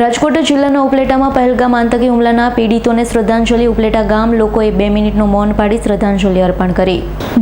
રાજકોટ જિલ્લાના ઉપલેટામાં પહેલગામ આતંકી હુમલાના પીડિતોને શ્રદ્ધાંજલિ. ઉપલેટા ગામ લોકોએ બે મિનિટનું મૌન પાડી શ્રદ્ધાંજલિ અર્પણ કરી.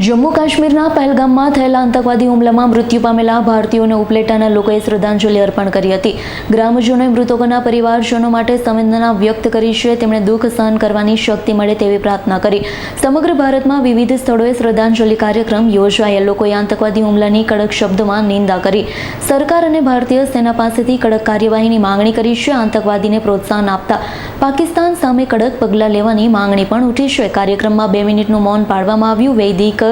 જમ્મુ કાશ્મીરના પહેલગામમાં થયેલા આતંકવાદી હુમલામાં મૃત્યુ પામેલા ભારતીયોને ઉપલેટાના લોકોએ શ્રદ્ધાંજલિ અર્પણ કરી હતી. ગ્રામજનોએ મૃતકોના પરિવારજનો માટે સંવેદના વ્યક્ત કરી છે. તેમણે દુઃખ સહન કરવાની શક્તિ મળે તેવી પ્રાર્થના કરી. સમગ્ર ભારતમાં વિવિધ સ્થળોએ શ્રદ્ધાંજલિ કાર્યક્રમ યોજાયા. લોકોએ આતંકવાદી હુમલાની કડક શબ્દમાં નિંદા કરી. સરકાર અને ભારતીય સેના પાસેથી કડક કાર્યવાહીની માંગણી કરી છે. આતંકવાદીને પ્રોત્સાહન આપતા પાકિસ્તાન સામે કડક પગલાં લેવાની માંગણી પણ ઉઠી છે. કાર્યક્રમમાં બે મિનિટનું મૌન પાડવામાં આવ્યું. વૈદિક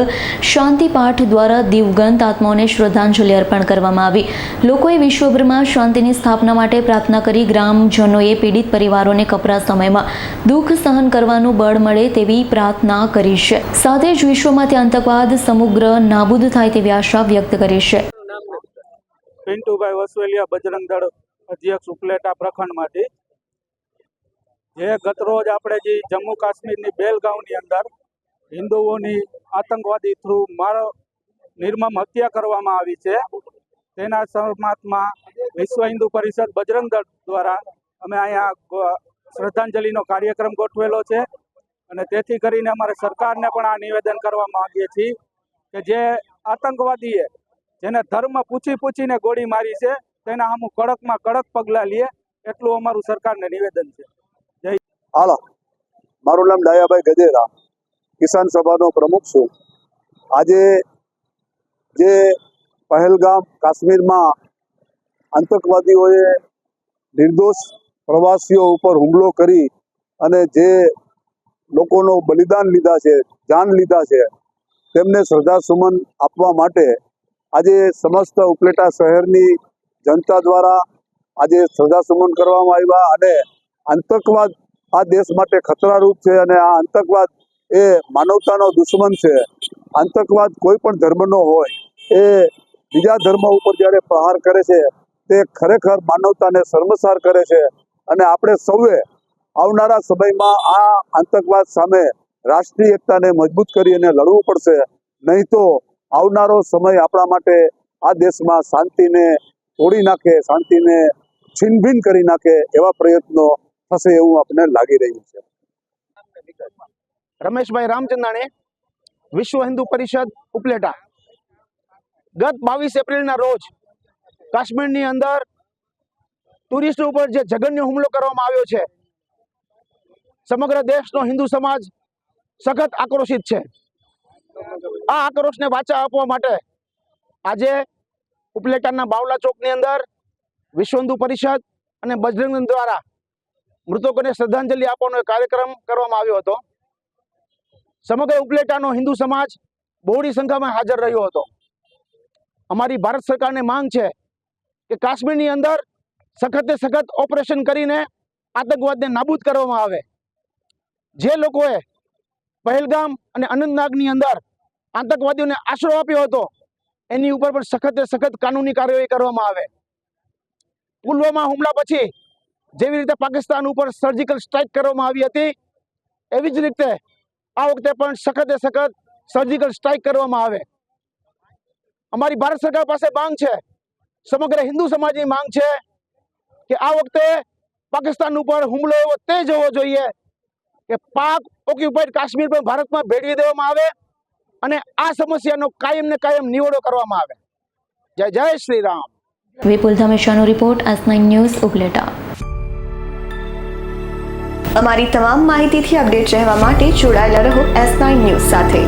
શાંતિ પાઠ દ્વારા દિવગંત આત્માઓને શ્રદ્ધાંજલિ અર્પણ કરવામાં આવી. લોકોએ વિશ્વભરમાં શાંતિની સ્થાપના માટે પ્રાર્થના કરી. ગ્રામજનોએ પીડિત પરિવારોને કપરા સમયમાં દુઃખ સહન કરવાનું બળ મળે તેવી પ્રાર્થના કરી છે. સાથે જ વિશ્વમાંથી આતંકવાદ સમગ્ર નાબૂદ થાય તેવી આશા વ્યક્ત કરી છે. પિન્ટુભાઈ વસવેલિયા બજરંગ દળ અધ્યક્ષ ઉપલેટા પ્રખંડમાંથી. જે ગતરોજ આપણે જે જમ્મુ કાશ્મીરની બેલગાંવની અંદર હિન્દુઓની આતંકવાદી થ્રુ માર નિર્મમ હત્યા કરવામાં આવી છે. તેના સમાતમાં વિશ્વ હિન્દુ પરિષદ બજરંગ દળ દ્વારા અમે અહીંયા શ્રદ્ધાંજલિનો કાર્યક્રમ ગોઠવેલો છે અને તેથી કરીને અમારે સરકારને પણ આ નિવેદન કરવા માંગીએ છીએ કે જે આતંકવાદીએ જેને ધર્મ પૂછી પૂછીને ગોળી મારી છે તેના સામું કડકમાં કડક પગલાં લે, એટલું અમારું સરકારને નિવેદન છે. હાલો. મારું નામ ડાયાભાઈ ગજેરા કિસાન સભાનો પ્રમુખ છું. આજે જે પહેલગામ કાશ્મીરમાં આતંકવાદીઓએ નિર્દોષ પ્રવાસીઓ ઉપર હુમલો કરી અને જે લોકોનો બલિદાન લીધા છે, જાન લીધા છે, તેમને શ્રદ્ધાસુમન આપવા માટે આજે સમસ્ત ઉપલેટા શહેરની જનતા દ્વારા આજે શ્રદ્ધાસુમન કરવામાં આવ્યા અને આતંકવાદ આ દેશ માટે ખતરારૂપ છે અને આ આતંકવાદ એ માનવતાનો દુશ્મન છે. આતંકવાદ કોઈ પણ ધર્મનો હોય, એ બીજા ધર્મ ઉપર જ્યારે પ્રહાર કરે છે, તે ખરેખર માનવતાને શર્મસાર કરે છે અને આપણે સૌએ આવનારા સમયમાં આ આતંકવાદ સામે રાષ્ટ્રીય એકતાને મજબૂત કરી અને લડવું પડશે. નહીં તો આવનારો સમય આપણા માટે આ દેશમાં શાંતિને તોડી નાખે, શાંતિને છીનભીન કરી નાખે એવા પ્રયત્નો થશે એવું આપણને લાગી રહ્યું છે. રમેશભાઈ રામચંદાણી, વિશ્વ હિન્દુ પરિષદ ઉપલેટા. ગત બાવીસ એપ્રિલના રોજ કાશ્મીરની અંદર ટુરિસ્ટ ઉપર જે જઘન્ય હુમલો કરવામાં આવ્યો છે, સમગ્ર દેશનો હિન્દુ સમાજ સખત આક્રોશિત છે. આ આક્રોશને વાચા આપવા માટે આજે ઉપલેટાના બાવલા ચોકની અંદર વિશ્વ પરિષદ અને બજરંગ દ્વારા મૃતકોને શ્રદ્ધાંજલિ આપવાનો કાર્યક્રમ કરવામાં આવ્યો હતો. સમગ્ર ઉપલેટાનો હિન્દુ સમાજ બહોળી સંખ્યામાં હાજર રહ્યો હતો. અમારી ભારત સરકારને માંગ છે કે કાશ્મીરની અંદર સખતે સખત ઓપરેશન કરીને આતંકવાદને નાબૂદ કરવામાં આવે. જે લોકોએ પહેલગામ અને અનંતનાગની અંદર આતંકવાદીઓને આશરો આપ્યો હતો એની ઉપર પણ સખતે સખત કાનૂની કાર્યવાહી કરવામાં આવે. પુલવામા હુમલા પછી જેવી રીતે પાકિસ્તાન ઉપર સર્જિકલ સ્ટ્રાઇક કરવામાં આવી હતી, એવી જ રીતે આ વખતે પણ સખતે સખત સર્જિકલ સ્ટ્રાઇક કરવામાં આવે. અમારી ભારત સરકાર પાસે માંગ છે, સમગ્ર હિન્દુ સમાજની માંગ છે કે આ વખતે પાકિસ્તાન ઉપર હુમલો એવો તે જ હોવો જોઈએ કે પાક ઓક્યુપાઈડ કાશ્મીર પણ ભારતમાં ભેળવી દેવામાં આવે અને આ સમસ્યાનો કાયમ ને કાયમ નિવડો કરવામાં આવે. જય જય Shri Ram. Vipul ધમેશાનો report S nine news Upleta. અમારી તમામ માહિતીથી અપડેટ રહેવા માટે જોડાયેલા રહો એસ નાઇન ન્યૂઝ સાથે.